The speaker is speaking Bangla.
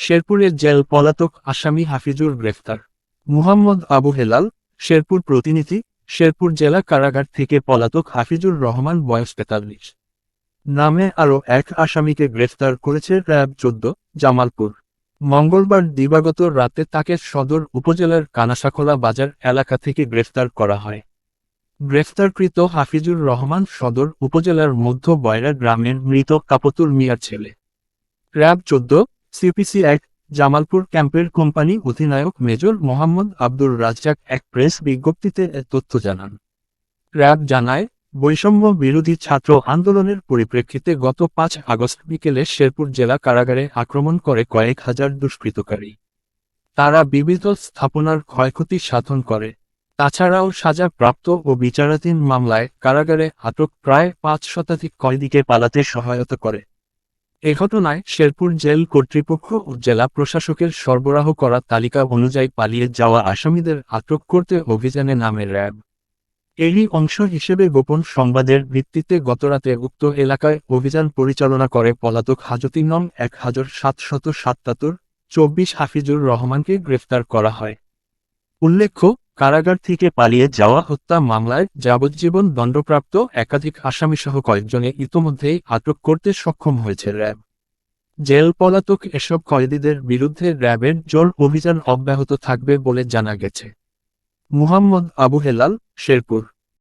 শেরপুরের জেল পলাতক আসামি হাফিজুর গ্রেফতার। মুহাম্মদ আবু হেলাল, শেরপুর প্রতিনিধি, শেরপুর জেলা কারাগার থেকে পলাতক হাফিজুর রহমান, বয়স তেতাল্লিশ। নামে আরও এক আসামিকে গ্রেফতার করেছে র্যাব চোদ্দ, জামালপুর। মঙ্গলবার দিবাগত রাতে তাকে সদর উপজেলার কানাসাখোলা বাজার এলাকা থেকে গ্রেফতার করা হয়। গ্রেফতারকৃত হাফিজুর রহমান সদর উপজেলার মধ্য বয়রা গ্রামের মৃত কাপতুর মিয়ার ছেলে। র্যাব চোদ্দ সিপিসি এক, জামালপুর ক্যাম্পের কোম্পানি অধিনায়ক মেজর মোহাম্মদ আব্দুর রাজ্জাক এক প্রেস বিজ্ঞপ্তিতে তথ্য জানান। র্যাব জানায়, বৈষম্য বিরোধী ছাত্র আন্দোলনের পরিপ্রেক্ষিতে গত পাঁচ আগস্ট বিকেলে শেরপুর জেলা কারাগারে আক্রমণ করে কয়েক হাজার দুষ্কৃতকারী। তারা বিবিধ স্থাপনার ক্ষয়ক্ষতি সাধন করে। তাছাড়াও সাজাপ্রাপ্ত ও বিচারাধীন মামলায় কারাগারে আটক প্রায় পাঁচ শতাধিক কয়েদিকে পালাতে সহায়তা করে। এ ঘটনায় শেরপুর জেল কর্তৃপক্ষ ও জেলা প্রশাসকের সরবরাহ করা তালিকা অনুযায়ী পালিয়ে যাওয়া আসামিদের আটক করতে অভিযানে নামে র্যাব। এরই অংশ হিসেবে গোপন সংবাদের ভিত্তিতে গতরাতে উক্ত এলাকায় অভিযান পরিচালনা করে পলাতক হাজতি নং এক হাজার সাতশত সাতাত্তর চব্বিশ হাফিজুর রহমানকে গ্রেফতার করা হয়। উল্লেখ্য কারাগার থেকে পালিয়ে যাওয়া হত্যা মামলায় যাবজ্জীবন দণ্ডপ্রাপ্ত একাধিক আসামিসহ কয়েকজনে ইতোমধ্যেই আটক করতে সক্ষম হয়েছে র্যাব। জেল পলাতক এসব কয়েদিদের বিরুদ্ধে র্যাবের জোর অভিযান অব্যাহত থাকবে বলে জানা গেছে। মুহাম্মদ আবু হেলাল, শেরপুর।